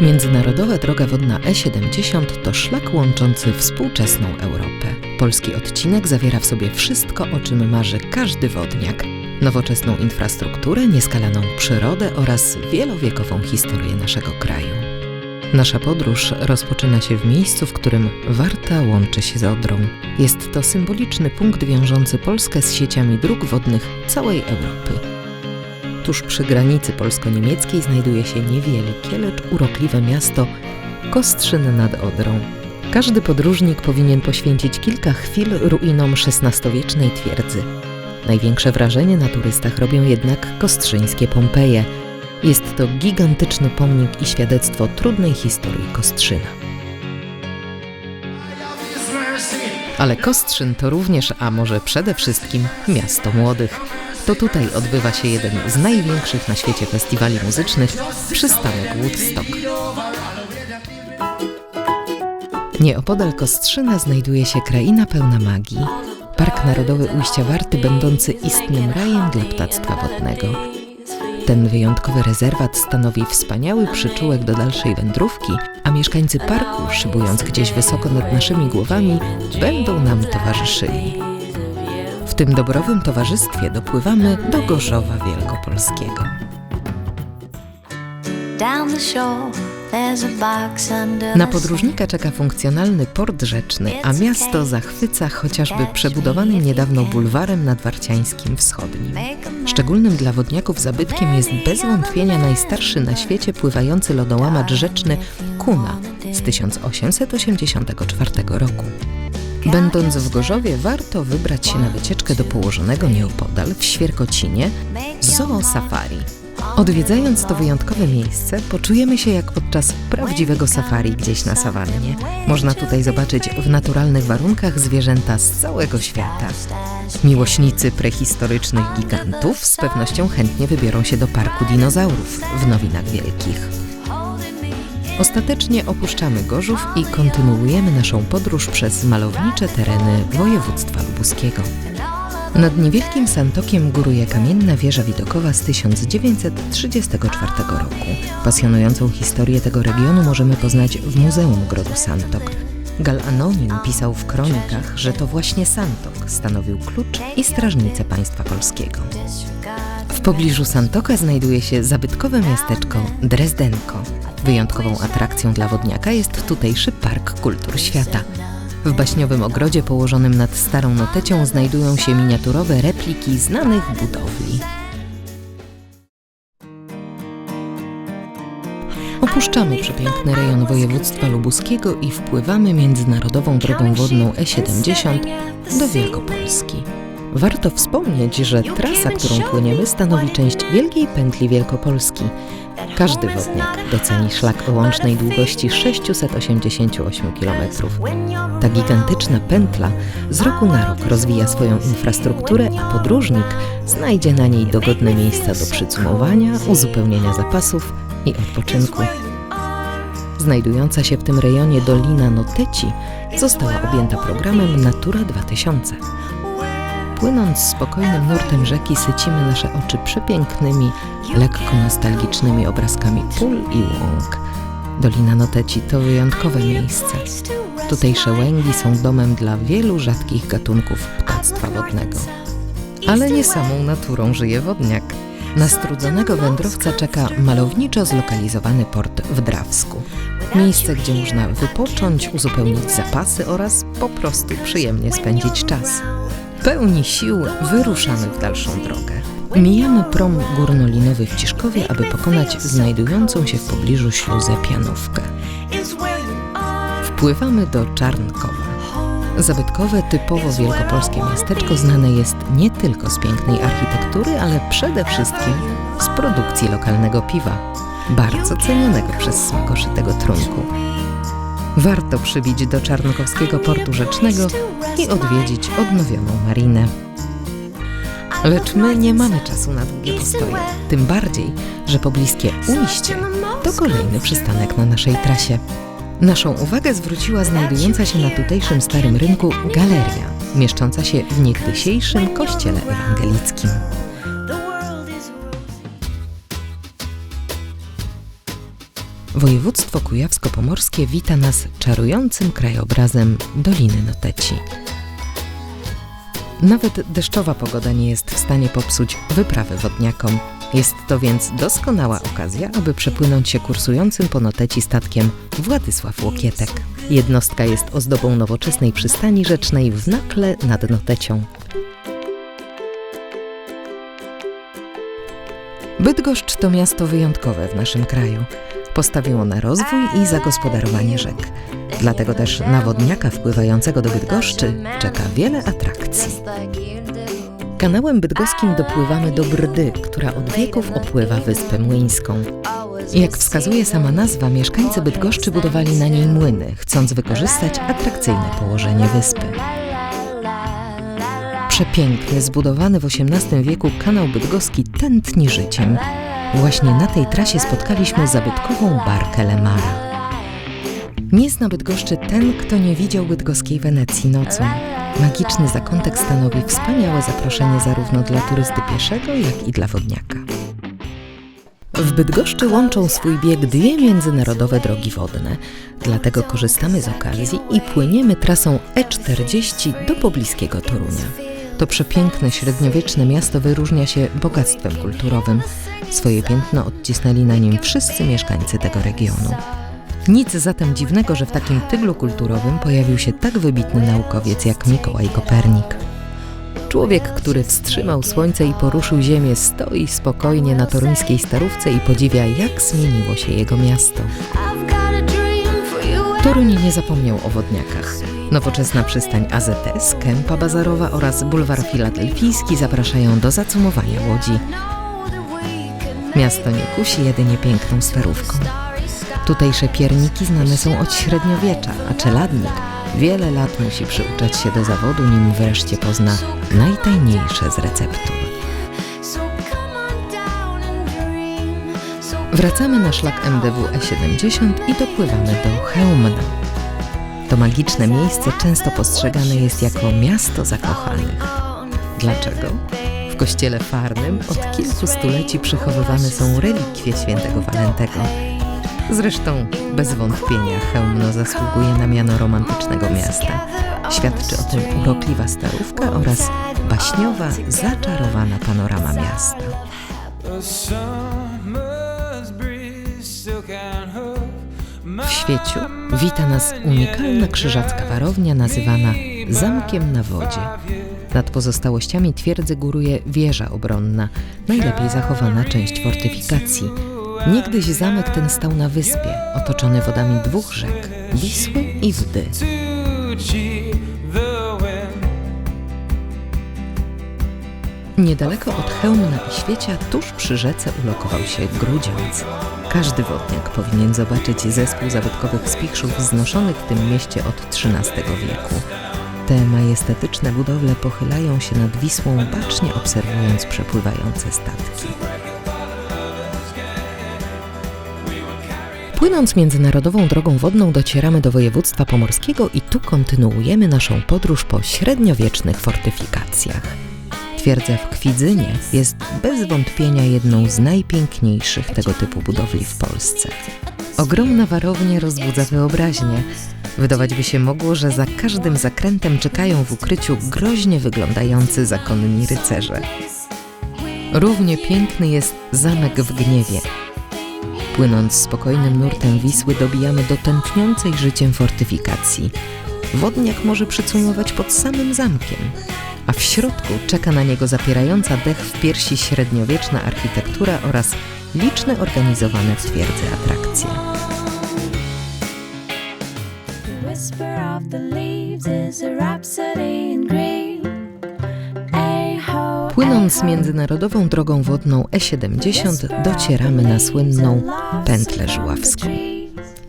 Międzynarodowa droga wodna E70 to szlak łączący współczesną Europę. Polski odcinek zawiera w sobie wszystko, o czym marzy każdy wodniak. Nowoczesną infrastrukturę, nieskalaną przyrodę oraz wielowiekową historię naszego kraju. Nasza podróż rozpoczyna się w miejscu, w którym Warta łączy się z Odrą. Jest to symboliczny punkt wiążący Polskę z sieciami dróg wodnych całej Europy. Tuż przy granicy polsko-niemieckiej znajduje się niewielkie, lecz urokliwe miasto Kostrzyn nad Odrą. Każdy podróżnik powinien poświęcić kilka chwil ruinom XVI-wiecznej twierdzy. Największe wrażenie na turystach robią jednak kostrzyńskie Pompeje. Jest to gigantyczny pomnik i świadectwo trudnej historii Kostrzyna. Ale Kostrzyn to również, a może przede wszystkim, miasto młodych. To tutaj odbywa się jeden z największych na świecie festiwali muzycznych, przystanek Woodstock. Nieopodal Kostrzyna znajduje się kraina pełna magii, Park Narodowy Ujścia Warty będący istnym rajem dla ptactwa wodnego. Ten wyjątkowy rezerwat stanowi wspaniały przyczółek do dalszej wędrówki, a mieszkańcy parku, szybując gdzieś wysoko nad naszymi głowami, będą nam towarzyszyli. W tym dobrowym towarzystwie dopływamy do Gorzowa Wielkopolskiego. Na podróżnika czeka funkcjonalny port rzeczny, a miasto zachwyca chociażby przebudowanym niedawno bulwarem nadwarciańskim wschodnim. Szczególnym dla wodniaków zabytkiem jest bez wątpienia najstarszy na świecie pływający lodołamacz rzeczny Kuna z 1884 roku. Będąc w Gorzowie, warto wybrać się na wycieczkę do położonego nieopodal w Świerkocinie Zoo Safari. Odwiedzając to wyjątkowe miejsce, poczujemy się jak podczas prawdziwego safari gdzieś na sawannie. Można tutaj zobaczyć w naturalnych warunkach zwierzęta z całego świata. Miłośnicy prehistorycznych gigantów z pewnością chętnie wybiorą się do Parku Dinozaurów w Nowinach Wielkich. Ostatecznie opuszczamy Gorzów i kontynuujemy naszą podróż przez malownicze tereny województwa lubuskiego. Nad niewielkim Santokiem góruje kamienna wieża widokowa z 1934 roku. Pasjonującą historię tego regionu możemy poznać w Muzeum Grodu Santok. Gal Anonim pisał w kronikach, że to właśnie Santok stanowił klucz i strażnicę państwa polskiego. Pobliżu Santoka znajduje się zabytkowe miasteczko Drezdenko. Wyjątkową atrakcją dla wodniaka jest tutejszy Park Kultur Świata. W baśniowym ogrodzie położonym nad Starą Notecią znajdują się miniaturowe repliki znanych budowli. Opuszczamy przepiękny rejon województwa lubuskiego i wpływamy międzynarodową drogą wodną E70 do Wielkopolski. Warto wspomnieć, że trasa, którą płyniemy, stanowi część Wielkiej Pętli Wielkopolski. Każdy wodniak doceni szlak o łącznej długości 688 km. Ta gigantyczna pętla z roku na rok rozwija swoją infrastrukturę, a podróżnik znajdzie na niej dogodne miejsca do przycumowania, uzupełnienia zapasów i odpoczynku. Znajdująca się w tym rejonie Dolina Noteci została objęta programem Natura 2000. Płynąc spokojnym nurtem rzeki sycimy nasze oczy przepięknymi, lekko nostalgicznymi obrazkami pól i łąk. Dolina Noteci to wyjątkowe miejsce. Tutejsze łęgi są domem dla wielu rzadkich gatunków ptactwa wodnego. Ale nie samą naturą żyje wodniak. Na strudzonego wędrowca czeka malowniczo zlokalizowany port w Drawsku. Miejsce, gdzie można wypocząć, uzupełnić zapasy oraz po prostu przyjemnie spędzić czas. Pełni sił wyruszamy w dalszą drogę. Mijamy prom górnolinowy w Ciszkowie, aby pokonać znajdującą się w pobliżu śluzę Pianówkę. Wpływamy do Czarnkowa. Zabytkowe, typowo wielkopolskie miasteczko znane jest nie tylko z pięknej architektury, ale przede wszystkim z produkcji lokalnego piwa, bardzo cenionego przez smakoszy tego trunku. Warto przybić do Czarnkowskiego Portu Rzecznego i odwiedzić odnowioną marinę. Lecz my nie mamy czasu na długie postoje, tym bardziej, że pobliskie Ujście to kolejny przystanek na naszej trasie. Naszą uwagę zwróciła znajdująca się na tutejszym Starym Rynku galeria, mieszcząca się w niegdysiejszym kościele ewangelickim. Województwo kujawsko-pomorskie wita nas czarującym krajobrazem Doliny Noteci. Nawet deszczowa pogoda nie jest w stanie popsuć wyprawy wodniakom. Jest to więc doskonała okazja, aby przepłynąć się kursującym po Noteci statkiem Władysław Łokietek. Jednostka jest ozdobą nowoczesnej przystani rzecznej w Nakle nad Notecią. Bydgoszcz to miasto wyjątkowe w naszym kraju. Postawiło na rozwój i zagospodarowanie rzek. Dlatego też na wodniaka wpływającego do Bydgoszczy czeka wiele atrakcji. Kanałem bydgoskim dopływamy do Brdy, która od wieków opływa Wyspę Młyńską. Jak wskazuje sama nazwa, mieszkańcy Bydgoszczy budowali na niej młyny, chcąc wykorzystać atrakcyjne położenie wyspy. Przepiękny, zbudowany w XVIII wieku kanał bydgoski tętni życiem. Właśnie na tej trasie spotkaliśmy zabytkową barkę Lemara. Nie zna Bydgoszczy ten, kto nie widział bydgoskiej Wenecji nocą. Magiczny zakątek stanowi wspaniałe zaproszenie zarówno dla turysty pieszego, jak i dla wodniaka. W Bydgoszczy łączą swój bieg dwie międzynarodowe drogi wodne, dlatego korzystamy z okazji i płyniemy trasą E40 do pobliskiego Torunia. To przepiękne średniowieczne miasto wyróżnia się bogactwem kulturowym. Swoje piętno odcisnęli na nim wszyscy mieszkańcy tego regionu. Nic zatem dziwnego, że w takim tyglu kulturowym pojawił się tak wybitny naukowiec jak Mikołaj Kopernik. Człowiek, który wstrzymał słońce i poruszył ziemię, stoi spokojnie na toruńskiej starówce i podziwia, jak zmieniło się jego miasto. Toruń nie zapomniał o wodniakach. Nowoczesna przystań AZS, kępa bazarowa oraz bulwar filadelfijski zapraszają do zacumowania łodzi. Miasto nie kusi jedynie piękną starówką. Tutejsze pierniki znane są od średniowiecza, a czeladnik wiele lat musi przyuczać się do zawodu, nim wreszcie pozna najtajniejsze z receptur. Wracamy na szlak MDW E70 i dopływamy do Chełmna. To magiczne miejsce często postrzegane jest jako miasto zakochanych. Dlaczego? W kościele farnym od kilku stuleci przechowywane są relikwie świętego Walentego. Zresztą bez wątpienia Chełmno zasługuje na miano romantycznego miasta. Świadczy o tym urokliwa starówka oraz baśniowa, zaczarowana panorama miasta. W świeciu wita nas unikalna krzyżacka warownia nazywana Zamkiem na wodzie. Nad pozostałościami twierdzy góruje wieża obronna, najlepiej zachowana część fortyfikacji. Niegdyś zamek ten stał na wyspie, otoczony wodami dwóch rzek, Wisły i Wdy. Niedaleko od Chełmna i Świecia, tuż przy rzece ulokował się Grudziądz. Każdy wodniak powinien zobaczyć zespół zabytkowych spichrzów wznoszonych w tym mieście od XIII wieku. Te majestetyczne budowle pochylają się nad Wisłą, bacznie obserwując przepływające statki. Płynąc międzynarodową drogą wodną docieramy do województwa pomorskiego i tu kontynuujemy naszą podróż po średniowiecznych fortyfikacjach. Twierdza w Kwidzynie jest bez wątpienia jedną z najpiękniejszych tego typu budowli w Polsce. Ogromna warownia rozbudza wyobraźnię. Wydawać by się mogło, że za każdym zakrętem czekają w ukryciu groźnie wyglądający zakonni rycerze. Równie piękny jest zamek w gniewie. Płynąc spokojnym nurtem Wisły dobijamy do tętniącej życiem fortyfikacji. Wodniak może przycumować pod samym zamkiem, a w środku czeka na niego zapierająca dech w piersi średniowieczna architektura oraz liczne organizowane w twierdzy atrakcje. Whisper of the leaves is a rhapsody in green. Płynąc międzynarodową drogą wodną E70 docieramy na słynną Pętlę Żuławską.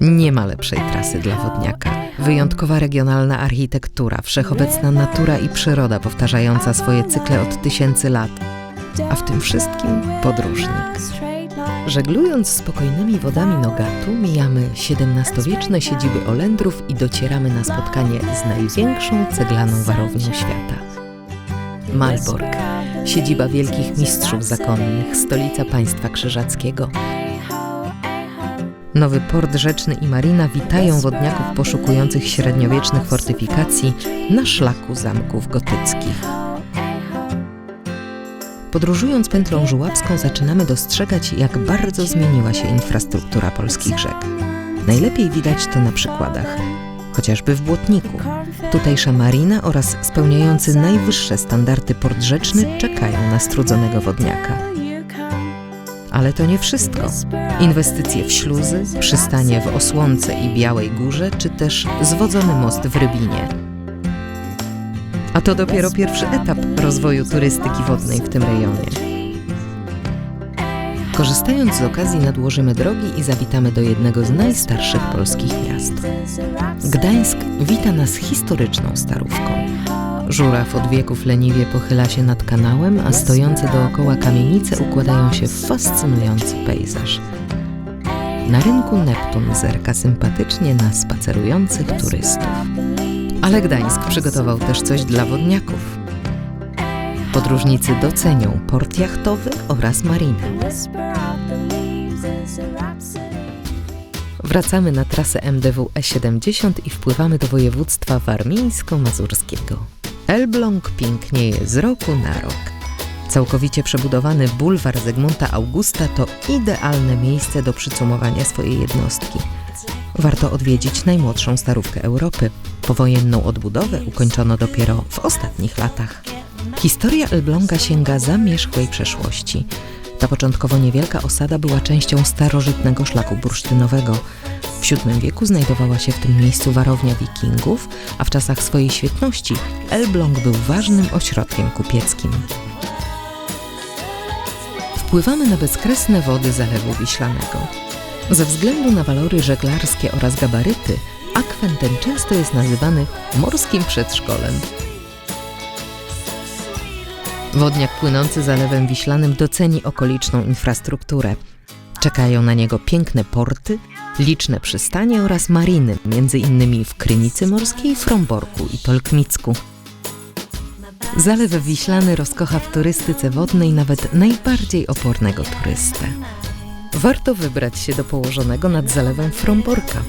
Nie ma lepszej trasy dla wodniaka. Wyjątkowa regionalna architektura, wszechobecna natura i przyroda powtarzająca swoje cykle od tysięcy lat, a w tym wszystkim podróżnik. Żeglując spokojnymi wodami Nogatu, mijamy XVII-wieczne siedziby Olendrów i docieramy na spotkanie z największą ceglaną warownią świata. Malbork, siedziba wielkich mistrzów zakonnych, stolica państwa krzyżackiego. Nowy port rzeczny i marina witają wodniaków poszukujących średniowiecznych fortyfikacji na szlaku zamków gotyckich. Podróżując pętlą żuławską zaczynamy dostrzegać, jak bardzo zmieniła się infrastruktura polskich rzek. Najlepiej widać to na przykładach, chociażby w Błotniku. Tutejsza marina oraz spełniający najwyższe standardy port rzeczny czekają na strudzonego wodniaka. Ale to nie wszystko. Inwestycje w śluzy, przystanie w Osłonce i Białej Górze, czy też zwodzony most w Rybinie. A to dopiero pierwszy etap rozwoju turystyki wodnej w tym rejonie. Korzystając z okazji nadłożymy drogi i zawitamy do jednego z najstarszych polskich miast. Gdańsk wita nas historyczną starówką. Żuraw od wieków leniwie pochyla się nad kanałem, a stojące dookoła kamienice układają się w fascynujący pejzaż. Na rynku Neptun zerka sympatycznie na spacerujących turystów. Ale Gdańsk przygotował też coś dla wodniaków. Podróżnicy docenią port jachtowy oraz marinę. Wracamy na trasę MDW E70 i wpływamy do województwa warmińsko-mazurskiego. Elbląg pięknieje z roku na rok. Całkowicie przebudowany bulwar Zygmunta Augusta to idealne miejsce do przycumowania swojej jednostki. Warto odwiedzić najmłodszą starówkę Europy. Powojenną odbudowę ukończono dopiero w ostatnich latach. Historia Elbląga sięga zamierzchłej przeszłości. Ta początkowo niewielka osada była częścią starożytnego szlaku bursztynowego. W VII wieku znajdowała się w tym miejscu warownia wikingów, a w czasach swojej świetności Elbląg był ważnym ośrodkiem kupieckim. Wpływamy na bezkresne wody Zalewu Wiślanego. Ze względu na walory żeglarskie oraz gabaryty, akwen ten często jest nazywany morskim przedszkolem. Wodniak płynący Zalewem Wiślanym doceni okoliczną infrastrukturę. Czekają na niego piękne porty, liczne przystanie oraz mariny, między innymi w Krynicy Morskiej, Fromborku i Tolkmicku. Zalew Wiślany rozkocha w turystyce wodnej nawet najbardziej opornego turystę. Warto wybrać się do położonego nad zalewem Fromborka.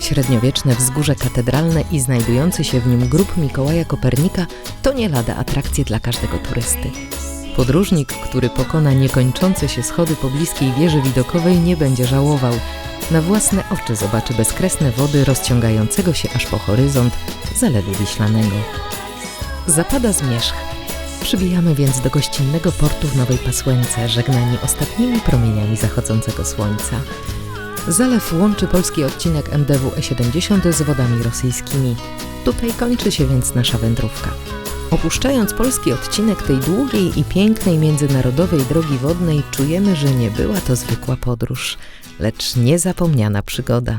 Średniowieczne wzgórze katedralne i znajdujący się w nim grób Mikołaja Kopernika to nie lada atrakcje dla każdego turysty. Podróżnik, który pokona niekończące się schody pobliskiej wieży widokowej nie będzie żałował. Na własne oczy zobaczy bezkresne wody rozciągającego się aż po horyzont Zalewu Wiślanego. Zapada zmierzch. Przybijamy więc do gościnnego portu w Nowej Pasłęce, żegnani ostatnimi promieniami zachodzącego słońca. Zalew łączy polski odcinek MDW E70 z wodami rosyjskimi. Tutaj kończy się więc nasza wędrówka. Opuszczając polski odcinek tej długiej i pięknej międzynarodowej drogi wodnej, czujemy, że nie była to zwykła podróż, lecz niezapomniana przygoda.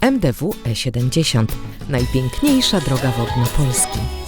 MDW E70 najpiękniejsza droga wodna Polski.